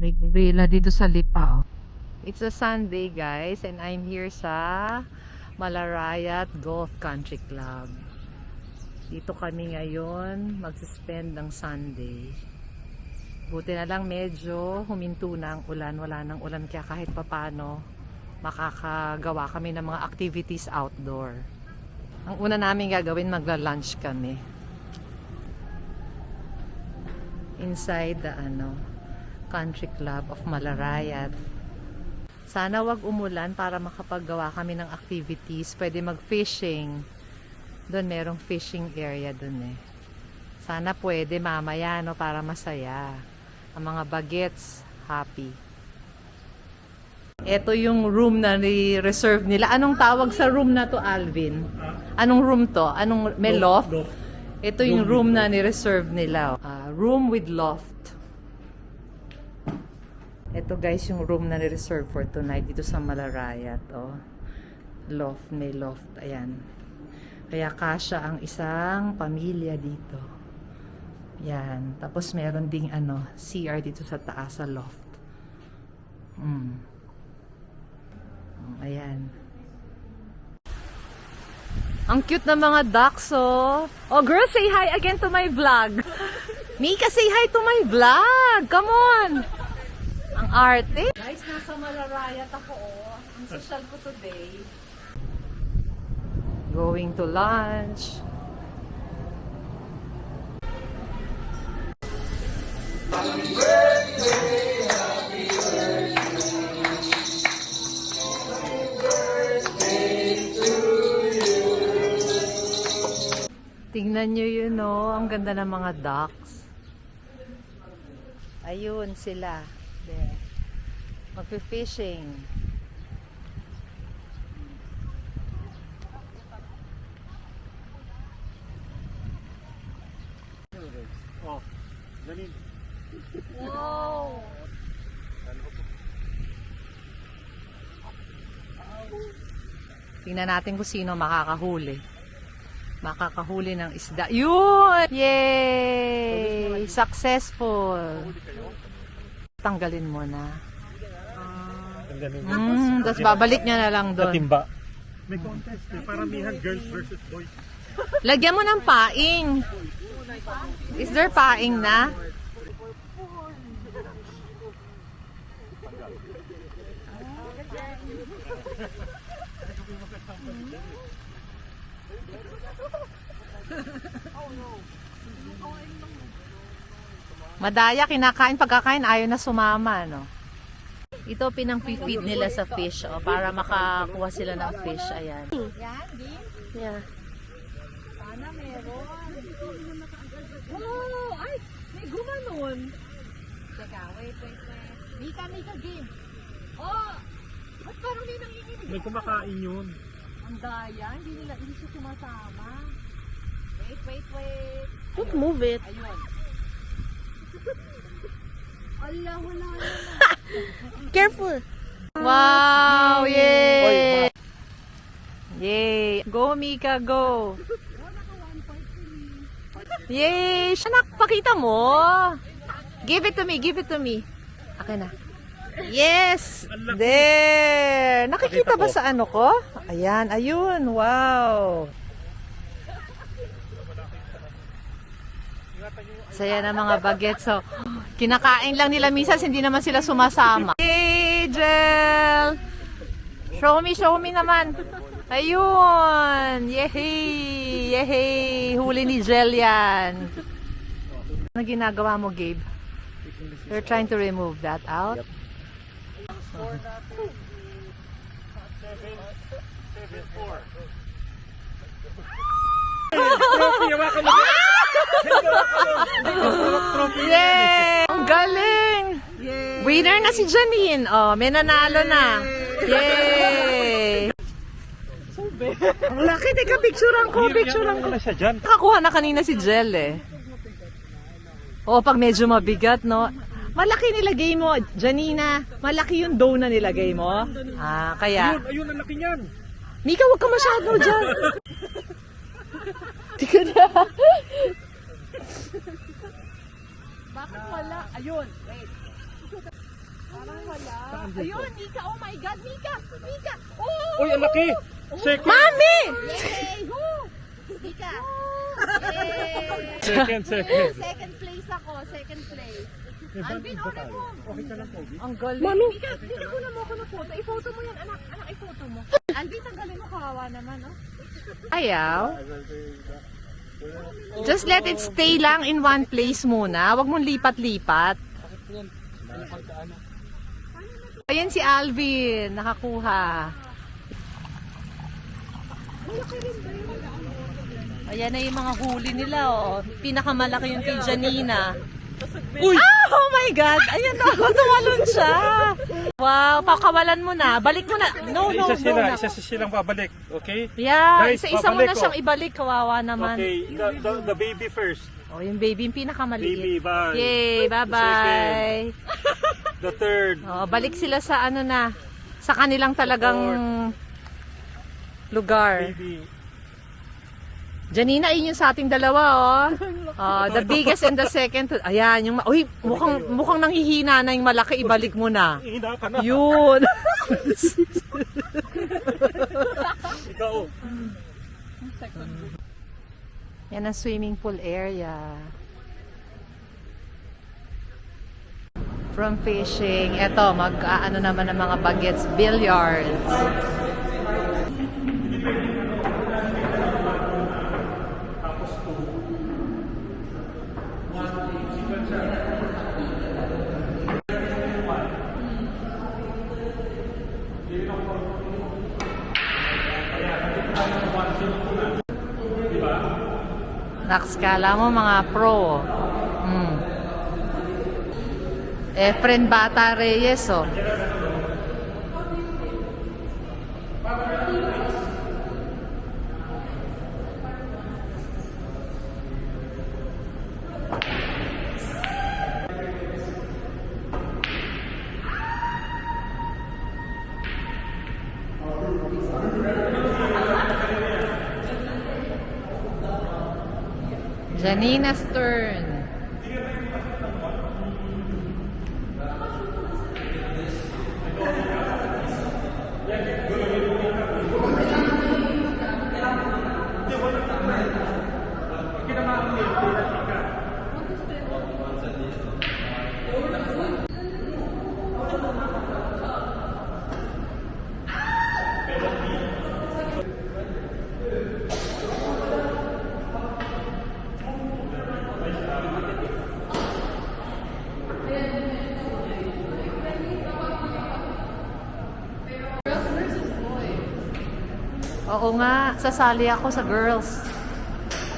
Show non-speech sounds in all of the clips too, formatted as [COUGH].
May gorilla dito sa Lipa. oh. It's a Sunday guys and I'm here sa Malarayat Golf Country Club. Dito kami ngayon magsispend ng Sunday. Buti na lang medyo huminto na ang ulan. Wala nang ulan kaya kahit papano makakagawa kami ng mga activities outdoor. Ang una namin gagawin magla-lunch kami. Inside the ano, Country Club of Malarayat. Sana wag umulan para makapaggawa kami ng activities. Pwede mag-fishing. Doon merong fishing area doon eh. Sana pwede mamaya no para masaya. Ang mga bagets happy. Ito yung room na ni-reserve nila. Anong tawag sa room na to, Alvin? Anong room to? Anong may loft? Ito yung room na ni-reserve nila. Ah, room with loft. Ito guys yung room na ni-reserve for tonight dito sa Malarayat. Oh. Loft, may loft. Ayan. Kaya kasya ang isang pamilya dito. Yan. Tapos meron ding ano, CR dito sa taas sa loft. Mm. Ayan. Ang cute ng mga ducks, oh. Oh, girl, say hi again to my vlog. [LAUGHS] Mika, say hi to my vlog. Come on. Arte. Guys, nasa Malarayat ako, oh. Ang social ko today. Going to lunch. Tingnan nyo yun, oh. Ang ganda ng mga ducks. Ayun sila. There. Magpi-fishing. Oh, ganin. Wow! Tingnan natin kung sino makakahuli. Makakahuli ng isda. Yun! Yay! Successful! Tanggalin mo na. Ang ganin. Mm, tapos babalik niya na lang doon. timba. May contest eh. Paramihan girls versus boys. Lagyan mo ng paing. Is there paing na? [LAUGHS] Madaya, kinakain, pagkakain, ayaw na sumama, no? Ito pinang feed nila sa fish, oh, para makakuha sila ng fish, ayan. Yeah. Oh, ay, may gumanon. Teka, wait, wait, wait. Mika, Mika, game. Oh, ba't parang may nanginginig? May kumakain yun. Ang daya, hindi nila, hindi siya sumasama. Wait, wait, wait. Don't move it. Ayun. Ala, wala na. Careful. Wow! Yay! Yay! Go, Mika, go! Yay! Anak, pakita mo! Give it to me, give it to me. Akin na. Yes! There! Nakikita ba sa ano ko? Ayan, ayun. Wow! Saya na mga bagets. So, kinakain lang nila minsan, hindi naman sila sumasama. Jel! Show me, show me naman. Ayun! Yehey! Yehey! Huli ni Jel yan. Ano ginagawa mo, Gabe? You're trying to remove that out? Trophy, hawakan mo. [LAUGHS] Yay! Ang galing! Winner na si Janine. Oh, may nanalo na. Yay! Ang laki. Teka, picturean ko. Picturean ko. Nakakuha na kanina si Jel eh. O, pag medyo mabigat, no? Malaki nilagay mo, Janina. Malaki yung dough na nilagay mo. Ah, kaya. Ayun, ayun, ang laki niyan. Mika, huwag ka masyado dyan. Di ka na. [LAUGHS] Bakit wala? Ayun, wait. Ayun, Mika. Oh my God, Mika. Mika. Oh! Uy, ang laki! Second! Mami! Yay! Woo! Mika! Yay! [LAUGHS] Second, second. Second place ako, second place. Alvin, order mo. Okay ka lang, Kobe? Ang galing. Mami! Mika, Mika, kuna mo ako ng photo. I-photo mo yan, anak. Anak, i-photo mo. Alvin, tanggalin mo. Kawawa naman, oh. Ayaw. Just let it stay lang in one place muna. Huwag mong lipat-lipat. Ayan si Alvin, nakakuha. Ayan na yung mga huli nila, oh. Pinakamalaki yung kay Janina. Uy! Ah, oh my God! Ayan na, tumalon siya. Wow, pakawalan mo na. Balik mo na. No, no, isa no. sila, na. isa silang babalik, okay? Yeah, isa-isa mo na ko. siyang ibalik. Kawawa naman. Okay, the, the, the baby first. Oh, yung baby, yung pinakamaliit. Baby, bye. Yay, bye-bye. The third. Oh, balik sila sa ano na, sa kanilang talagang lugar. Baby. Janina, yun yung sa ating dalawa, oh. [LAUGHS] Oh, the biggest and the second. to- Ayan, yung, uy, mukhang, mukhang nanghihina na yung malaki, ibalik mo na. Hina ka na. Yun. [LAUGHS] Ikaw. Yan ang swimming pool area. From fishing, eto, mag, ano naman ng mga bagets, billiards. Nakskala mo mga pro. Mm. Efren Bata Reyes, oh. Janina's turn. Oo nga, sasali ako sa girls.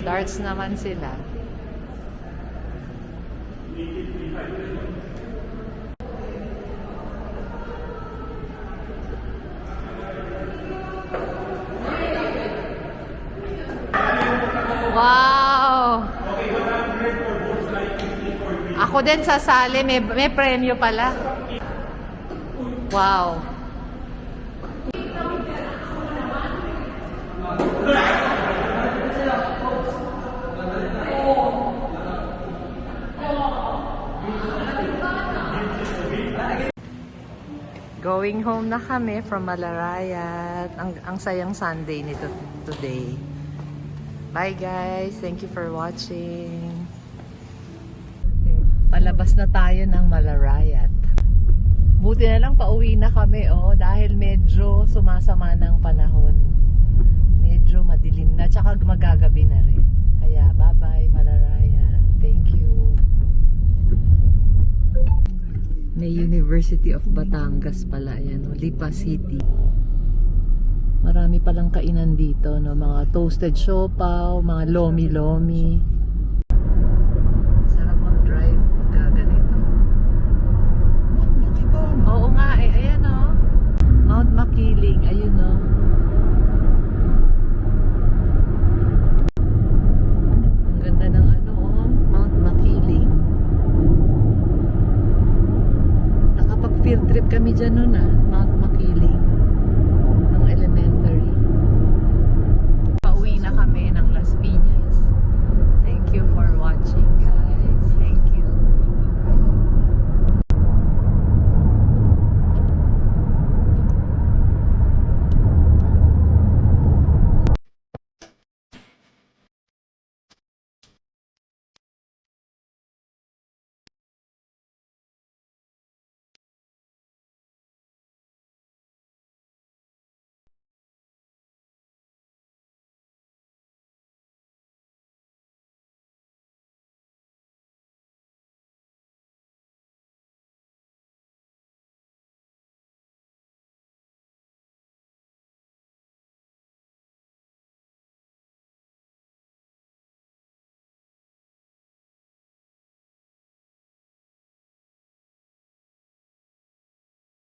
Darts naman sila. Wow! Ako din sasali, may, may premyo pala. Wow. Going home na kami from Malarayat. Ang, ang sayang Sunday nito today. Bye guys. Thank you for watching. Palabas na tayo ng Malarayat. Buti na lang pauwi na kami oh dahil medyo sumasama ng panahon. Medyo madilim na tsaka magagabi na rin. Kaya bye-bye na University of Batangas pala. Ayan, o, Lipa City. Marami palang kainan dito, no? Mga toasted siopaw, mga lomi-lomi. Sarap ang drive pagka ganito. Mount Makiling. Oo nga, eh. Ayan, o. Mount Makiling. Ayun, o. field trip kami dyan noon ah, Mount Makiling.